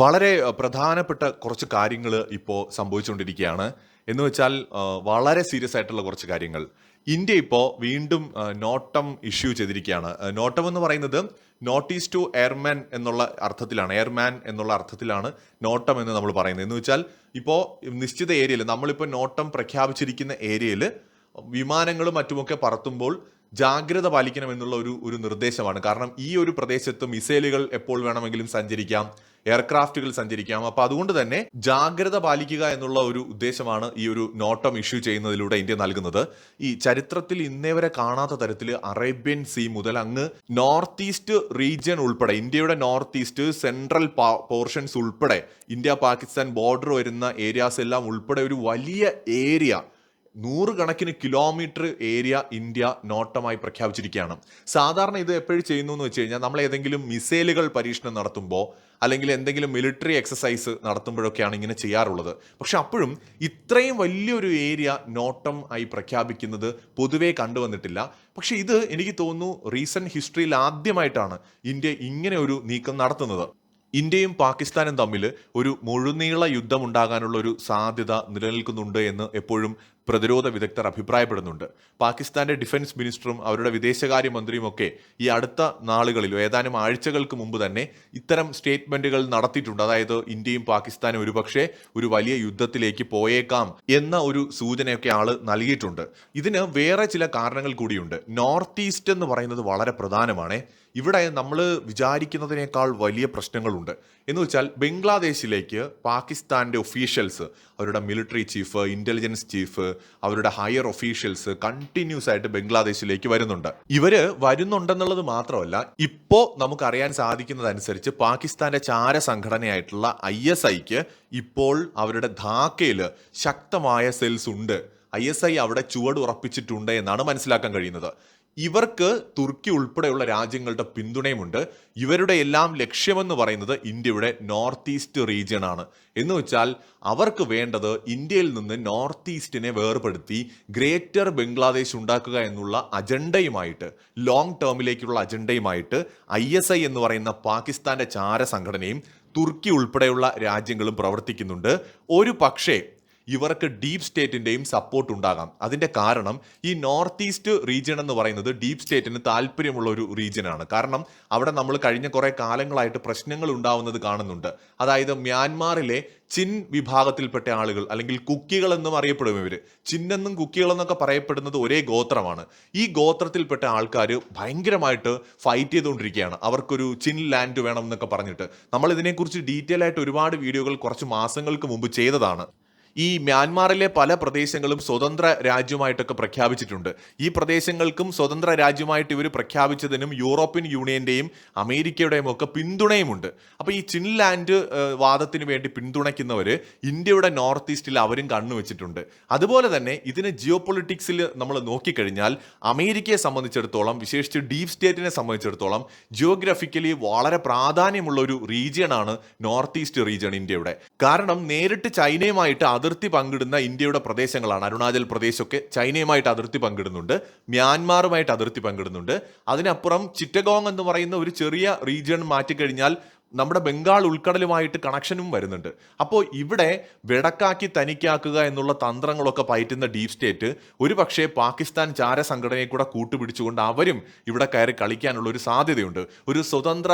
വളരെ പ്രധാനപ്പെട്ട കുറച്ച് കാര്യങ്ങൾ ഇപ്പോൾ സംഭവിച്ചുകൊണ്ടിരിക്കുകയാണ്. എന്ന് വെച്ചാൽ വളരെ സീരിയസ് ആയിട്ടുള്ള കുറച്ച് കാര്യങ്ങൾ. ഇന്ത്യ ഇപ്പോൾ വീണ്ടും നോട്ടം ഇഷ്യൂ ചെയ്തിരിക്കുകയാണ്. നോട്ടം എന്ന് പറയുന്നത് നോട്ടീസ് ടു എയർമാൻ എന്നുള്ള അർത്ഥത്തിലാണ്. എയർമാൻ എന്നുള്ള അർത്ഥത്തിലാണ് നോട്ടം എന്ന് നമ്മൾ പറയുന്നത്. എന്ന് വെച്ചാൽ ഇപ്പോൾ നിശ്ചിത ഏരിയയിൽ നമ്മളിപ്പോൾ നോട്ടം പ്രഖ്യാപിച്ചിരിക്കുന്ന ഏരിയയിൽ വിമാനങ്ങളും മറ്റുമൊക്കെ പറത്തുമ്പോൾ ജാഗ്രത പാലിക്കണമെന്നുള്ള ഒരു ഒരു നിർദ്ദേശമാണ്. കാരണം ഈ ഒരു പ്രദേശത്ത് മിസൈലുകൾ എപ്പോൾ വേണമെങ്കിലും സഞ്ചരിക്കാം എയർക്രാഫ്റ്റുകൾ സഞ്ചരിക്കാം. അപ്പൊ അതുകൊണ്ട് തന്നെ ജാഗ്രത പാലിക്കുക എന്നുള്ള ഒരു ഉദ്ദേശമാണ് ഈ ഒരു നോട്ടം ഇഷ്യൂ ചെയ്യുന്നതിലൂടെ ഇന്ത്യ നൽകുന്നത്. ഈ ചരിത്രത്തിൽ ഇന്നേവരെ കാണാത്ത തരത്തിൽ അറേബ്യൻ സീ മുതൽ അങ്ങ് നോർത്ത് ഈസ്റ്റ് റീജിയൻ ഉൾപ്പെടെ ഇന്ത്യയുടെ നോർത്ത് ഈസ്റ്റ് സെൻട്രൽ പോർഷൻസ് ഉൾപ്പെടെ ഇന്ത്യ പാകിസ്ഥാൻ ബോർഡർ വരുന്ന ഏരിയാസ് എല്ലാം ഉൾപ്പെടെ ഒരു വലിയ ഏരിയ നൂറുകണക്കിന് കിലോമീറ്റർ ഏരിയ ഇന്ത്യ നോട്ടമായി പ്രഖ്യാപിച്ചിരിക്കുകയാണ്. സാധാരണ ഇത് എപ്പോഴും ചെയ്യുന്നു എന്ന് വെച്ച് കഴിഞ്ഞാൽ നമ്മൾ ഏതെങ്കിലും മിസൈലുകൾ പരീക്ഷണം നടത്തുമ്പോൾ അല്ലെങ്കിൽ എന്തെങ്കിലും മിലിറ്ററി എക്സസൈസ് നടത്തുമ്പോഴൊക്കെയാണ് ഇങ്ങനെ ചെയ്യാറുള്ളത്. പക്ഷെ അപ്പോഴും ഇത്രയും വലിയൊരു ഏരിയ നോട്ടം ആയി പ്രഖ്യാപിക്കുന്നത് പൊതുവേ കണ്ടുവന്നിട്ടില്ല. പക്ഷെ ഇത് എനിക്ക് തോന്നുന്നു റീസെന്റ് ഹിസ്റ്ററിയിൽ ആദ്യമായിട്ടാണ് ഇന്ത്യ ഇങ്ങനെ ഒരു നീക്കം നടത്തുന്നത്. ഇന്ത്യയും പാകിസ്ഥാനും തമ്മിൽ ഒരു മുഴുനീള യുദ്ധം ഉണ്ടാകാനുള്ള ഒരു സാധ്യത നിലനിൽക്കുന്നുണ്ട് എന്ന് എപ്പോഴും പ്രതിരോധ വിദഗ്ധർ അഭിപ്രായപ്പെടുന്നുണ്ട്. പാകിസ്ഥാന്റെ ഡിഫൻസ് മിനിസ്റ്ററും അവരുടെ വിദേശകാര്യമന്ത്രിയും ഒക്കെ ഈ അടുത്ത നാളുകളിലോ ഏതാനും ആഴ്ചകൾക്ക് മുമ്പ് തന്നെ ഇത്തരം സ്റ്റേറ്റ്മെന്റുകൾ നടത്തിയിട്ടുണ്ട്. അതായത് ഇന്ത്യയും പാകിസ്ഥാനും ഒരുപക്ഷെ ഒരു വലിയ യുദ്ധത്തിലേക്ക് പോയേക്കാം എന്ന ഒരു സൂചനയൊക്കെ ആൾ നൽകിയിട്ടുണ്ട്. ഇതിന് വേറെ ചില കാരണങ്ങൾ കൂടിയുണ്ട്. നോർത്ത് ഈസ്റ്റ് എന്ന് പറയുന്നത് വളരെ പ്രധാനമാണ്. ഇവിടെ നമ്മൾ വിചാരിക്കുന്നതിനേക്കാൾ വലിയ പ്രശ്നങ്ങളുണ്ട്. എന്ന് വെച്ചാൽ ബംഗ്ലാദേശിലേക്ക് പാകിസ്ഥാന്റെ ഒഫീഷ്യൽസ് അവരുടെ മിലിറ്ററി ചീഫ് ഇന്റലിജൻസ് ചീഫ് അവരുടെ ഹയർ ഒഫീഷ്യൽസ് കണ്ടിന്യൂസ് ആയിട്ട് ബംഗ്ലാദേശിലേക്ക് വരുന്നുണ്ട്. ഇവർ വരുന്നുണ്ടെന്നുള്ളത് മാത്രമല്ല ഇപ്പോ നമുക്കറിയാൻ സാധിക്കുന്നതനുസരിച്ച് പാകിസ്ഥാന്റെ ചാര സംഘടനയായിട്ടുള്ള ഐ എസ് ഐക്ക് ഇപ്പോൾ അവരുടെ ധാക്കയിൽ ശക്തമായ സെൽസ് ഉണ്ട്. ഐ എസ് ഐ അവിടെ ചുവട് ഉറപ്പിച്ചിട്ടുണ്ട് എന്നാണ് മനസ്സിലാക്കാൻ കഴിയുന്നത്. ഇവർക്ക് തുർക്കി ഉൾപ്പെടെയുള്ള രാജ്യങ്ങളുടെ പിന്തുണയുമുണ്ട്. ഇവരുടെ എല്ലാം ലക്ഷ്യമെന്ന് പറയുന്നത് ഇന്ത്യയുടെ നോർത്ത് ഈസ്റ്റ് റീജിയൺ ആണ് എന്ന് വെച്ചാൽ അവർക്ക് വേണ്ടത് ഇന്ത്യയിൽ നിന്ന് നോർത്ത് ഈസ്റ്റിനെ വേർപെടുത്തി ഗ്രേറ്റർ ബംഗ്ലാദേശ് ഉണ്ടാക്കുക എന്നുള്ള അജണ്ടയുമായിട്ട് ലോങ് ടേമിലേക്കുള്ള അജണ്ടയുമായിട്ട് ഐ എന്ന് പറയുന്ന പാകിസ്ഥാന്റെ ചാര സംഘടനയും തുർക്കി ഉൾപ്പെടെയുള്ള രാജ്യങ്ങളും പ്രവർത്തിക്കുന്നുണ്ട്. ഒരു പക്ഷേ ഇവർക്ക് ഡീപ് സ്റ്റേറ്റിന്റെയും സപ്പോർട്ട് ഉണ്ടാകാം. അതിന്റെ കാരണം ഈ നോർത്ത് ഈസ്റ്റ് റീജിയൻ എന്ന് പറയുന്നത് ഡീപ് സ്റ്റേറ്റിന് താല്പര്യമുള്ള ഒരു റീജിയനാണ് കാരണം അവിടെ നമ്മൾ കഴിഞ്ഞ കുറേ കാലങ്ങളായിട്ട് പ്രശ്നങ്ങൾ ഉണ്ടാവുന്നത് കാണുന്നുണ്ട്. അതായത് മ്യാൻമാറിലെ ചിൻ വിഭാഗത്തിൽപ്പെട്ട ആളുകൾ അല്ലെങ്കിൽ കുക്കികൾ എന്നും അറിയപ്പെടും ഇവർ ചിന്നെന്നും കുക്കികളെന്നൊക്കെ പറയപ്പെടുന്നത് ഒരേ ഗോത്രമാണ്. ഈ ഗോത്രത്തിൽപ്പെട്ട ആൾക്കാർ ഭയങ്കരമായിട്ട് ഫൈറ്റ് ചെയ്തുകൊണ്ടിരിക്കുകയാണ്. അവർക്കൊരു ചിൻ ലാൻഡ് വേണം എന്നൊക്കെ പറഞ്ഞിട്ട്. നമ്മൾ ഇതിനെക്കുറിച്ച് ഡീറ്റെയിൽ ആയിട്ട് ഒരുപാട് വീഡിയോകൾ കുറച്ച് മാസങ്ങൾക്ക് മുമ്പ് ചെയ്തതാണ്. ഈ മ്യാൻമാറിലെ പല പ്രദേശങ്ങളും സ്വതന്ത്ര രാജ്യമായിട്ടൊക്കെ പ്രഖ്യാപിച്ചിട്ടുണ്ട്. ഈ പ്രദേശങ്ങൾക്കും സ്വതന്ത്ര രാജ്യമായിട്ട് ഇവർ പ്രഖ്യാപിച്ചതിനും യൂറോപ്യൻ യൂണിയന്റെയും അമേരിക്കയുടെയും ഒക്കെ പിന്തുണയുമുണ്ട്. അപ്പോൾ ഈ ചിൻലാൻഡ് വാദത്തിന് വേണ്ടി പിന്തുണയ്ക്കുന്നവർ ഇന്ത്യയുടെ നോർത്ത് ഈസ്റ്റിൽ അവരും കണ്ണുവെച്ചിട്ടുണ്ട് അതുപോലെ തന്നെ ഇതിന് ജിയോ പൊളിറ്റിക്സിൽ നമ്മൾ നോക്കിക്കഴിഞ്ഞാൽ അമേരിക്കയെ സംബന്ധിച്ചിടത്തോളം വിശേഷിച്ച് ഡീപ് സ്റ്റേറ്റിനെ സംബന്ധിച്ചിടത്തോളം ജിയോഗ്രഫിക്കലി വളരെ പ്രാധാന്യമുള്ള ഒരു റീജിയനാണ് നോർത്ത് ഈസ്റ്റ് റീജിയൺ ഇന്ത്യയുടെ. കാരണം നേരിട്ട് ചൈനയുമായിട്ട് അതിർത്തി പങ്കിടുന്ന ഇന്ത്യയുടെ പ്രദേശങ്ങളാണ്. അരുണാചൽ പ്രദേശൊക്കെ ചൈനയുമായിട്ട് അതിർത്തി പങ്കിടുന്നുണ്ട്. മ്യാൻമാറുമായിട്ട് അതിർത്തി പങ്കിടുന്നുണ്ട്. അതിനപ്പുറം ചിറ്റഗോങ് എന്ന് പറയുന്ന ഒരു ചെറിയ റീജിയൺ മാറ്റിക്കഴിഞ്ഞാൽ നമ്മുടെ ബംഗാൾ ഉൾക്കടലുമായിട്ട് കണക്ഷനും വരുന്നുണ്ട്. അപ്പോൾ ഇവിടെ വിടക്കാക്കി തനിക്കാക്കുക എന്നുള്ള തന്ത്രങ്ങളൊക്കെ പയറ്റുന്ന ഡീപ് സ്റ്റേറ്റ് ഒരു പക്ഷേ പാകിസ്ഥാൻ ചാര സംഘടനയെ കൂടെ കൂട്ടുപിടിച്ചുകൊണ്ട് അവരും ഇവിടെ കയറി കളിക്കാനുള്ള ഒരു സാധ്യതയുണ്ട്. ഒരു സ്വതന്ത്ര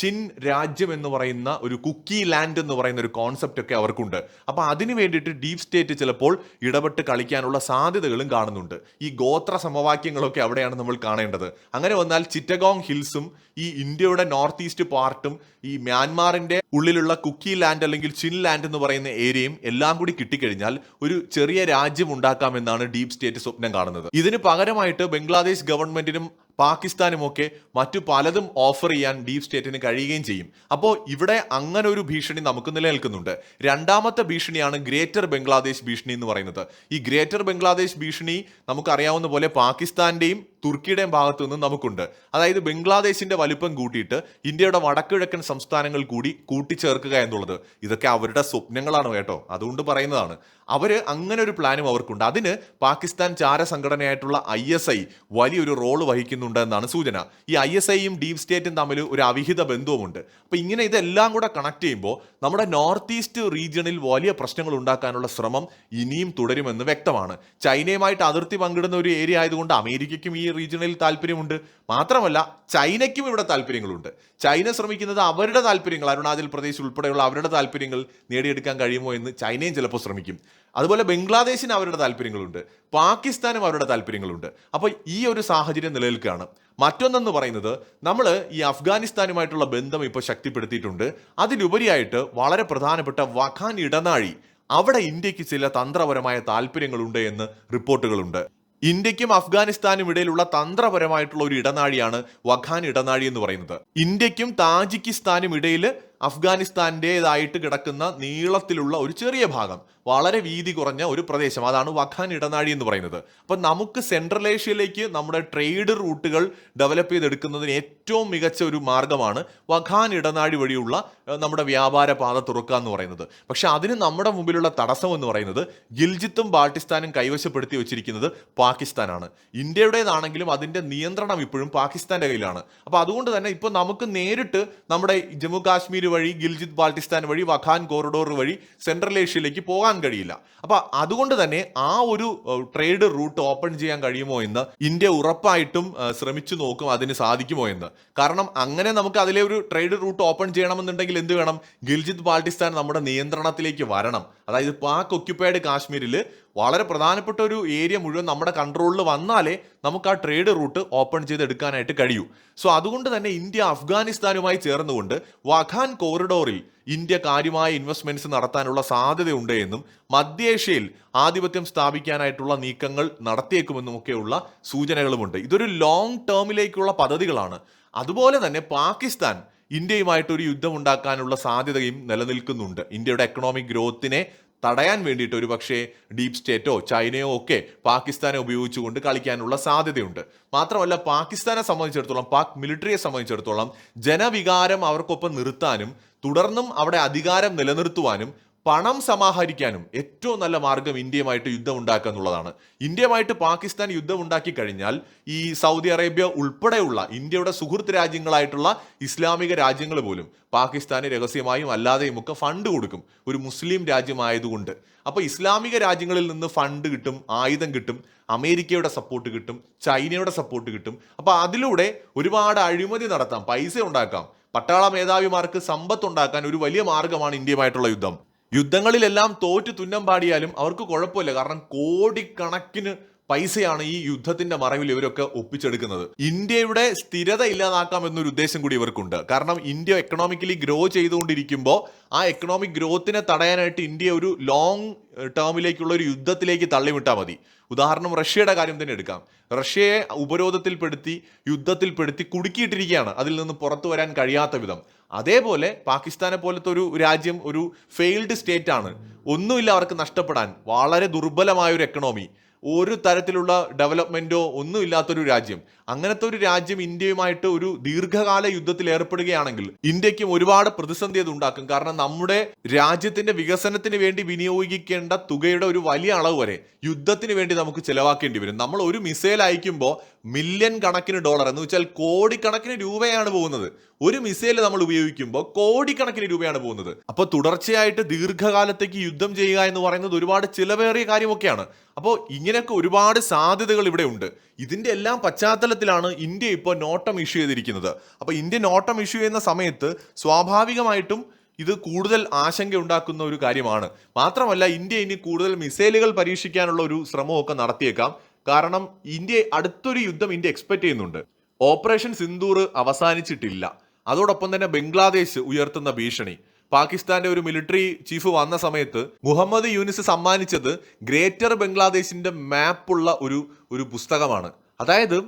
ചിൻ രാജ്യം എന്ന് പറയുന്ന ഒരു കുക്കി ലാൻഡ് എന്ന് പറയുന്ന ഒരു കോൺസെപ്റ്റ് ഒക്കെ അവർക്കുണ്ട്. അപ്പോൾ അതിനു വേണ്ടിയിട്ട് ഡീപ് സ്റ്റേറ്റ് ചിലപ്പോൾ ഇടപെട്ട് കളിക്കാനുള്ള സാധ്യതകളും കാണുന്നുണ്ട്. ഈ ഗോത്ര സമവാക്യങ്ങളൊക്കെ അവിടെയാണ് നമ്മൾ കാണേണ്ടത്. അങ്ങനെ വന്നാൽ ചിറ്റഗോങ് ഹിൽസും ഈ ഇന്ത്യയുടെ നോർത്ത് ഈസ്റ്റ് പാർട്ടും മ്യാൻമാറിന്റെ ഉള്ളിലുള്ള കുക്കി ലാൻഡ് അല്ലെങ്കിൽ ചിൻ ലാൻഡ് എന്ന് പറയുന്ന ഏരിയയും എല്ലാം കൂടി കിട്ടിക്കഴിഞ്ഞാൽ ഒരു ചെറിയ രാജ്യം ഉണ്ടാക്കാമെന്നാണ് ഡീപ് സ്റ്റേറ്റ് സ്വപ്നം കാണുന്നത്. ഇതിന് പകരമായിട്ട് ബംഗ്ലാദേശ് ഗവൺമെന്റിനും പാകിസ്ഥാനുമൊക്കെ മറ്റു പലതും ഓഫർ ചെയ്യാൻ ഡീപ് സ്റ്റേറ്റിന് കഴിയുകയും ചെയ്യും. അപ്പോൾ ഇവിടെ അങ്ങനെ ഒരു ഭീഷണി നമുക്ക് നിലനിൽക്കുന്നുണ്ട്. രണ്ടാമത്തെ ഭീഷണിയാണ് ഗ്രേറ്റർ ബംഗ്ലാദേശ് ഭീഷണി എന്ന് പറയുന്നത്. ഈ ഗ്രേറ്റർ ബംഗ്ലാദേശ് ഭീഷണി നമുക്കറിയാവുന്ന പോലെ പാകിസ്ഥാന്റെയും തുർക്കിയുടെയും ഭാഗത്തു നിന്നും നമുക്കുണ്ട്. അതായത് ബംഗ്ലാദേശിന്റെ വലിപ്പം കൂട്ടിയിട്ട് ഇന്ത്യയുടെ വടക്കുകിഴക്കൻ സംസ്ഥാനങ്ങൾ കൂടി കൂട്ടിച്ചേർക്കുക എന്നുള്ളത്. ഇതൊക്കെ അവരുടെ സ്വപ്നങ്ങളാണ് കേട്ടോ. അതുകൊണ്ട് പറയുന്നതാണ്. അവർ അങ്ങനെ ഒരു പ്ലാനും അവർക്കുണ്ട്. അതിന് പാകിസ്ഥാൻ ചാര സംഘടനയായിട്ടുള്ള ഐ എസ് ഐ വലിയൊരു റോൾ വഹിക്കുന്നുണ്ട് എന്നാണ് സൂചന. ഈ ഐ എസ് ഐയും ഡീപ് സ്റ്റേറ്റും തമ്മിൽ ഒരു അവിഹിത ബന്ധവുമുണ്ട്. അപ്പൊ ഇങ്ങനെ ഇതെല്ലാം കൂടെ കണക്ട് ചെയ്യുമ്പോൾ നമ്മുടെ നോർത്ത് ഈസ്റ്റ് റീജിയണിൽ വലിയ പ്രശ്നങ്ങൾ ഉണ്ടാക്കാനുള്ള ശ്രമം ഇനിയും തുടരുമെന്ന് വ്യക്തമാണ്. ചൈനയുമായിട്ട് അതിർത്തി പങ്കിടുന്ന ഒരു ഏരിയ ആയതുകൊണ്ട് അമേരിക്കയ്ക്കും ഈ റീജിയണിൽ താല്പര്യമുണ്ട്. മാത്രമല്ല ചൈനയ്ക്കും ഇവിടെ താല്പര്യങ്ങളുണ്ട്. ചൈന ശ്രമിക്കുന്നത് അവരുടെ താല്പര്യങ്ങൾ അരുണാചൽ പ്രദേശ് ഉൾപ്പെടെയുള്ള അവരുടെ താല്പര്യങ്ങൾ നേടിയെടുക്കാൻ കഴിയുമോ എന്ന് ചൈനയും ചിലപ്പോൾ ശ്രമിക്കും. അതുപോലെ ബംഗ്ലാദേശിന് അവരുടെ താല്പര്യങ്ങളുണ്ട്. പാകിസ്ഥാനും അവരുടെ താല്പര്യങ്ങളുണ്ട്. അപ്പോൾ ഈ ഒരു സാഹചര്യം നിലനിൽക്കുകയാണ്. മറ്റൊന്നെന്ന് പറയുന്നത് നമ്മൾ ഈ അഫ്ഗാനിസ്ഥാനുമായിട്ടുള്ള ബന്ധം ഇപ്പോൾ ശക്തിപ്പെടുത്തിയിട്ടുണ്ട്. അതിലുപരിയായിട്ട് വളരെ പ്രധാനപ്പെട്ട വഖാൻ ഇടനാഴി അവിടെ ഇന്ത്യയ്ക്ക് ചില തന്ത്രപരമായ താല്പര്യങ്ങളുണ്ട് എന്ന് റിപ്പോർട്ടുകളുണ്ട്. ഇന്ത്യക്കും അഫ്ഗാനിസ്ഥാനും ഇടയിലുള്ള തന്ത്രപരമായിട്ടുള്ള ഒരു ഇടനാഴിയാണ് വഖാൻ ഇടനാഴി എന്ന് പറയുന്നത്. ഇന്ത്യക്കും താജിക്കിസ്ഥാനും ഇടയിൽ അഫ്ഗാനിസ്ഥാന്റേതായിട്ട് കിടക്കുന്ന നീളത്തിലുള്ള ഒരു ചെറിയ ഭാഗം വളരെ വീതി കുറഞ്ഞ ഒരു പ്രദേശം അതാണ് വഖാൻ ഇടനാഴി എന്ന് പറയുന്നത്. അപ്പം നമുക്ക് സെൻട്രൽ ഏഷ്യയിലേക്ക് നമ്മുടെ ട്രേഡ് റൂട്ടുകൾ ഡെവലപ്പ് ചെയ്തെടുക്കുന്നതിന് ഏറ്റവും മികച്ച ഒരു മാർഗമാണ് വഖാൻ ഇടനാഴി വഴിയുള്ള നമ്മുടെ വ്യാപാര പാത തുറക്കുക എന്ന് പറയുന്നത്. പക്ഷെ അതിന് നമ്മുടെ മുമ്പിലുള്ള തടസ്സം എന്ന് പറയുന്നത് ഗിൽജിത്തും ബാൾട്ടിസ്ഥാനും കൈവശപ്പെടുത്തി വെച്ചിരിക്കുന്നത് പാകിസ്ഥാനാണ്. ഇന്ത്യയുടേതാണെങ്കിലും അതിന്റെ നിയന്ത്രണം ഇപ്പോഴും പാകിസ്ഥാന്റെ കയ്യിലാണ്. അപ്പോൾ അതുകൊണ്ട് തന്നെ ഇപ്പോൾ നമുക്ക് നേരിട്ട് നമ്മുടെ ജമ്മു കാശ്മീർ വഴി ഗിൽജിത് ബാൾട്ടിസ്ഥാൻ വഴി വഖാൻ കോറിഡോർ വഴി സെൻട്രൽ ഏഷ്യയിലേക്ക് പോകാൻ കഴിയില്ല. അപ്പൊ അതുകൊണ്ട് തന്നെ ആ ഒരു ട്രേഡ് റൂട്ട് ഓപ്പൺ ചെയ്യാൻ കഴിയുമോ എന്ന് ഇന്ത്യ ഉറപ്പായിട്ടും ശ്രമിച്ചു നോക്കും അതിന് സാധിക്കുമോ എന്ന്. കാരണം അങ്ങനെ നമുക്ക് അതിലെ ഒരു ട്രേഡ് റൂട്ട് ഓപ്പൺ ചെയ്യണമെന്നുണ്ടെങ്കിൽ എന്ത് വേണം? ഗിൽജിത് ബാൾട്ടിസ്ഥാൻ നമ്മുടെ നിയന്ത്രണത്തിലേക്ക് വരണം. അതായത് പാക് ഒക്യുപ്പൈഡ് കാശ്മീരിൽ വളരെ പ്രധാനപ്പെട്ട ഒരു ഏരിയ മുഴുവൻ നമ്മുടെ കൺട്രോളിൽ വന്നാലേ നമുക്ക് ആ ട്രേഡ് റൂട്ട് ഓപ്പൺ ചെയ്തെടുക്കാനായിട്ട് കഴിയൂ. സോ അതുകൊണ്ട് തന്നെ ഇന്ത്യ അഫ്ഗാനിസ്ഥാനുമായി ചേർന്നുകൊണ്ട് വഖാൻ കോറിഡോറിൽ ഇന്ത്യ കാര്യമായ ഇൻവെസ്റ്റ്മെന്റ്സ് നടത്താനുള്ള സാധ്യതയുണ്ട് എന്നും മധ്യേഷ്യയിൽ ആധിപത്യം സ്ഥാപിക്കാനായിട്ടുള്ള നീക്കങ്ങൾ നടത്തിയേക്കുമെന്നുമൊക്കെയുള്ള സൂചനകളുമുണ്ട്. ഇതൊരു ലോങ് ടേമിലേക്കുള്ള പദ്ധതികളാണ്. അതുപോലെ തന്നെ പാകിസ്ഥാൻ ഇന്ത്യയുമായിട്ട് ഒരു യുദ്ധം ഉണ്ടാക്കാനുള്ള സാധ്യതയും നിലനിൽക്കുന്നുണ്ട്. ഇന്ത്യയുടെ എക്കണോമിക് ഗ്രോത്തിനെ തടയാൻ വേണ്ടിയിട്ട് ഒരു പക്ഷേ ഡീപ് സ്റ്റേറ്റോ ചൈനയോ ഒക്കെ പാകിസ്ഥാനെ ഉപയോഗിച്ചുകൊണ്ട് കളിക്കാനുള്ള സാധ്യതയുണ്ട്. മാത്രമല്ല പാകിസ്ഥാനെ സംബന്ധിച്ചിടത്തോളം പാക് മിലിറ്ററിയെ സംബന്ധിച്ചിടത്തോളം ജനവികാരം അവർക്കൊപ്പം നിർത്താനും തുടർന്നും അവിടെ അധികാരം നിലനിർത്തുവാനും പണം സമാഹരിക്കാനും ഏറ്റവും നല്ല മാർഗം ഇന്ത്യയുമായിട്ട് യുദ്ധം ഉണ്ടാക്കുക എന്നുള്ളതാണ്. ഇന്ത്യയുമായിട്ട് പാകിസ്ഥാൻ യുദ്ധം ഉണ്ടാക്കി കഴിഞ്ഞാൽ ഈ സൗദി അറേബ്യ ഉൾപ്പെടെയുള്ള ഇന്ത്യയുടെ സുഹൃത്ത് രാജ്യങ്ങളായിട്ടുള്ള ഇസ്ലാമിക രാജ്യങ്ങൾ പോലും പാകിസ്ഥാന് രഹസ്യമായും അല്ലാതെയും ഒക്കെ ഫണ്ട് കൊടുക്കും. ഒരു മുസ്ലിം രാജ്യമായതുകൊണ്ട്. അപ്പോൾ ഇസ്ലാമിക രാജ്യങ്ങളിൽ നിന്ന് ഫണ്ട് കിട്ടും ആയുധം കിട്ടും അമേരിക്കയുടെ സപ്പോർട്ട് കിട്ടും ചൈനയുടെ സപ്പോർട്ട് കിട്ടും. അപ്പോൾ അതിലൂടെ ഒരുപാട് അഴിമതി നടത്താം പൈസ ഉണ്ടാക്കാം. പട്ടാള മേധാവിമാർക്ക് സമ്പത്ത് ഉണ്ടാക്കാൻ ഒരു വലിയ മാർഗമാണ് ഇന്ത്യയുമായിട്ടുള്ള യുദ്ധം. യുദ്ധങ്ങളിലെല്ലാം തോറ്റു തുന്നം പാടിയാലും അവർക്ക് കുഴപ്പമില്ല. കാരണം കോടിക്കണക്കിന് പൈസയാണ് ഈ യുദ്ധത്തിന്റെ മറവിൽ ഇവരൊക്കെ ഒപ്പിച്ചെടുക്കുന്നത്. ഇന്ത്യയുടെ സ്ഥിരത ഇല്ലാതാക്കാം എന്നൊരു ഉദ്ദേശം കൂടി ഇവർക്കുണ്ട്. കാരണം ഇന്ത്യ എക്കണോമിക്കലി ഗ്രോ ചെയ്തുകൊണ്ടിരിക്കുമ്പോൾ ആ എക്കണോമിക് ഗ്രോത്തിനെ തടയാനായിട്ട് ഇന്ത്യ ഒരു ലോങ് ടേമിലേക്കുള്ള ഒരു യുദ്ധത്തിലേക്ക് തള്ളിവിട്ടാൽ മതി. ഉദാഹരണം റഷ്യയുടെ കാര്യം തന്നെ എടുക്കാം. റഷ്യയെ ഉപരോധത്തിൽപ്പെടുത്തി യുദ്ധത്തിൽപ്പെടുത്തി കുടുക്കിയിട്ടിരിക്കുകയാണ്. അതിൽ നിന്ന് പുറത്തു വരാൻ കഴിയാത്ത വിധം. അതേപോലെ പാകിസ്ഥാനെ പോലത്തെ ഒരു രാജ്യം ഒരു ഫെയിൽഡ് സ്റ്റേറ്റ് ആണ്. ഒന്നുമില്ല അവർക്ക് നഷ്ടപ്പെടാൻ. വളരെ ദുർബലമായ ഒരു എക്കണോമി ഒരു തരത്തിലുള്ള ഡെവലപ്മെന്റോ ഒന്നുമില്ലാത്തൊരു രാജ്യം. അങ്ങനത്തെ ഒരു രാജ്യം ഇന്ത്യയുമായിട്ട് ഒരു ദീർഘകാല യുദ്ധത്തിൽ ഏർപ്പെടുകയാണെങ്കിൽ ഇന്ത്യക്കും ഒരുപാട് പ്രതിസന്ധി അത് ഉണ്ടാക്കും. കാരണം നമ്മുടെ രാജ്യത്തിന്റെ വികസനത്തിന് വേണ്ടി വിനിയോഗിക്കേണ്ട തുകയുടെ ഒരു വലിയ അളവ് വരെ യുദ്ധത്തിന് വേണ്ടി നമുക്ക് ചിലവാക്കേണ്ടി വരും. നമ്മൾ ഒരു മിസൈൽ അയക്കുമ്പോൾ മില്യൺ കണക്കിന് ഡോളർ എന്ന് വെച്ചാൽ കോടിക്കണക്കിന് രൂപയാണ് പോകുന്നത്. ഒരു മിസൈൽ നമ്മൾ ഉപയോഗിക്കുമ്പോൾ കോടിക്കണക്കിന് രൂപയാണ് പോകുന്നത്. അപ്പോൾ തുടർച്ചയായിട്ട് ദീർഘകാലത്തേക്ക് യുദ്ധം ചെയ്യുക എന്ന് പറയുന്നത് ഒരുപാട് ചിലവേറിയ കാര്യമൊക്കെയാണ്. അപ്പോൾ ഇങ്ങനെയൊക്കെ ഒരുപാട് സാധ്യതകൾ ഇവിടെ ഉണ്ട്. ഇതിന്റെ എല്ലാം പശ്ചാത്തലത്തിലാണ് ഇന്ത്യ ഇപ്പോൾ നോട്ടം ഇഷ്യൂ ചെയ്തിരിക്കുന്നത്. അപ്പോൾ ഇന്ത്യ നോട്ടം ഇഷ്യൂ ചെയ്യുന്ന സമയത്ത് സ്വാഭാവികമായിട്ടും ഇത് കൂടുതൽ ആശങ്ക ഉണ്ടാക്കുന്ന ഒരു കാര്യമാണ്. മാത്രമല്ല ഇന്ത്യ ഇനി കൂടുതൽ മിസൈലുകൾ പരീക്ഷിക്കാനുള്ള ഒരു ശ്രമമൊക്കെ നടത്തിയേക്കാം. കാരണം ഇന്ത്യ അടുത്തൊരു യുദ്ധം ഇന്ത്യ എക്സ്പെക്ട് ചെയ്യുന്നുണ്ട്. ഓപ്പറേഷൻ സിന്ദൂർ അവസാനിച്ചിട്ടില്ല. അതോടൊപ്പം തന്നെ ബംഗ്ലാദേശ് ഉയർത്തുന്ന ഭീഷണി. പാകിസ്ഥാന്റെ ഒരു മിലിറ്ററി ചീഫ് വന്ന സമയത്ത് മുഹമ്മദ് യൂനിസ് സമ്മാനിച്ചത് ഗ്രേറ്റർ ബംഗ്ലാദേശിന്റെ മാപ്പുള്ള ഒരു ഒരു പുസ്തകമാണ്. അതായത്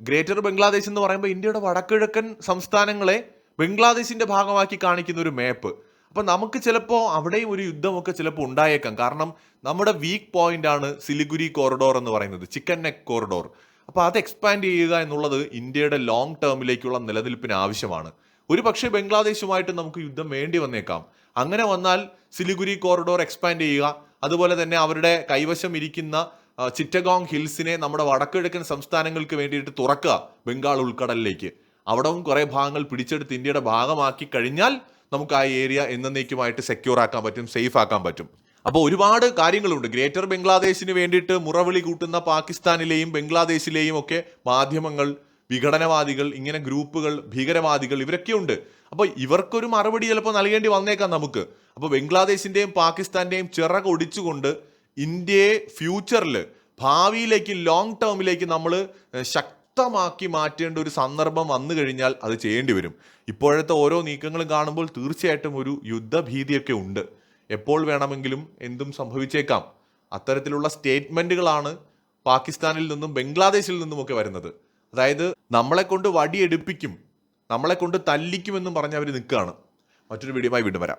ഗ്രേറ്റർ ബംഗ്ലാദേശ് എന്ന് പറയുമ്പോൾ ഇന്ത്യയുടെ വടക്കിഴക്കൻ സംസ്ഥാനങ്ങളെ ബംഗ്ലാദേശിന്റെ ഭാഗമാക്കി കാണിക്കുന്ന ഒരു മാപ്പ് അപ്പൊ നമുക്ക് ചിലപ്പോൾ അവിടെയും ഒരു യുദ്ധമൊക്കെ ചിലപ്പോൾ ഉണ്ടായേക്കാം. കാരണം നമ്മുടെ വീക്ക് പോയിന്റ് ആണ് സിലിഗുരി കോറിഡോർ എന്ന് പറയുന്നത് ചിക്കൻ നെക്ക് കോറിഡോർ അപ്പോൾ അത് എക്സ്പാൻഡ് ചെയ്യുക എന്നുള്ളത് ഇന്ത്യയുടെ ലോങ് ടേമിലേക്കുള്ള നിലനിൽപ്പിന് ആവശ്യമാണ്. ഒരു പക്ഷേ ബംഗ്ലാദേശുമായിട്ട് നമുക്ക് യുദ്ധം വേണ്ടി വന്നേക്കാം. അങ്ങനെ വന്നാൽ സിലിഗുരി കോറിഡോർ എക്സ്പാൻഡ് ചെയ്യുക. അതുപോലെ തന്നെ അവരുടെ കൈവശം ഇരിക്കുന്ന ചിറ്റഗോങ് ഹിൽസിനെ നമ്മുടെ വടക്കിഴക്കൻ സംസ്ഥാനങ്ങൾക്ക് വേണ്ടിയിട്ട് തുറക്കുക ബംഗാൾ ഉൾക്കടലിലേക്ക്. അവിടവും കുറേ ഭാഗങ്ങൾ പിടിച്ചെടുത്ത് ഇന്ത്യയുടെ ഭാഗമാക്കി കഴിഞ്ഞാൽ നമുക്ക് ആ ഏരിയ എന്നേക്കുമായിട്ട് സെക്യൂർ ആക്കാൻ പറ്റും സേഫ് ആക്കാൻ പറ്റും. അപ്പോൾ ഒരുപാട് കാര്യങ്ങളുണ്ട്. ഗ്രേറ്റർ ബംഗ്ലാദേശിന് വേണ്ടിയിട്ട് മുറവിളി കൂട്ടുന്ന പാകിസ്ഥാനിലെയും ബംഗ്ലാദേശിലെയും ഒക്കെ മാധ്യമങ്ങൾ വിഘടനവാദികൾ ഇങ്ങനെ ഗ്രൂപ്പുകൾ ഭീകരവാദികൾ ഇവരൊക്കെ ഉണ്ട് അപ്പോൾ ഇവർക്കൊരു മറുപടി ചിലപ്പോൾ നൽകേണ്ടി വന്നേക്കാം നമുക്ക്. അപ്പോൾ ബംഗ്ലാദേശിന്റെയും പാകിസ്ഥാന്റെയും ചിറക് ഒടിച്ചുകൊണ്ട് ഇന്ത്യയെ ഫ്യൂച്ചറിൽ ഭാവിയിലേക്ക് ലോങ് ടേമിലേക്ക് നമ്മൾ ശക്തമാക്കി മാറ്റേണ്ട ഒരു സന്ദർഭം വന്നു കഴിഞ്ഞാൽ അത് ചെയ്യേണ്ടി വരും. ഇപ്പോഴത്തെ ഓരോ നീക്കങ്ങളും കാണുമ്പോൾ തീർച്ചയായിട്ടും ഒരു യുദ്ധഭീതിയൊക്കെ ഉണ്ട്. എപ്പോൾ വേണമെങ്കിലും എന്തും സംഭവിച്ചേക്കാം. അത്തരത്തിലുള്ള സ്റ്റേറ്റ്മെന്റുകളാണ് പാകിസ്ഥാനിൽ നിന്നും ബംഗ്ലാദേശിൽ നിന്നുമൊക്കെ വരുന്നത്. അതായത് നമ്മളെ കൊണ്ട് വടിയെടുപ്പിക്കും നമ്മളെ കൊണ്ട് തല്ലിക്കുമെന്നും പറഞ്ഞ് അവർ നിൽക്കുകയാണ്. മറ്റൊരു വീഡിയോയുമായി വീണ്ടും വരാം.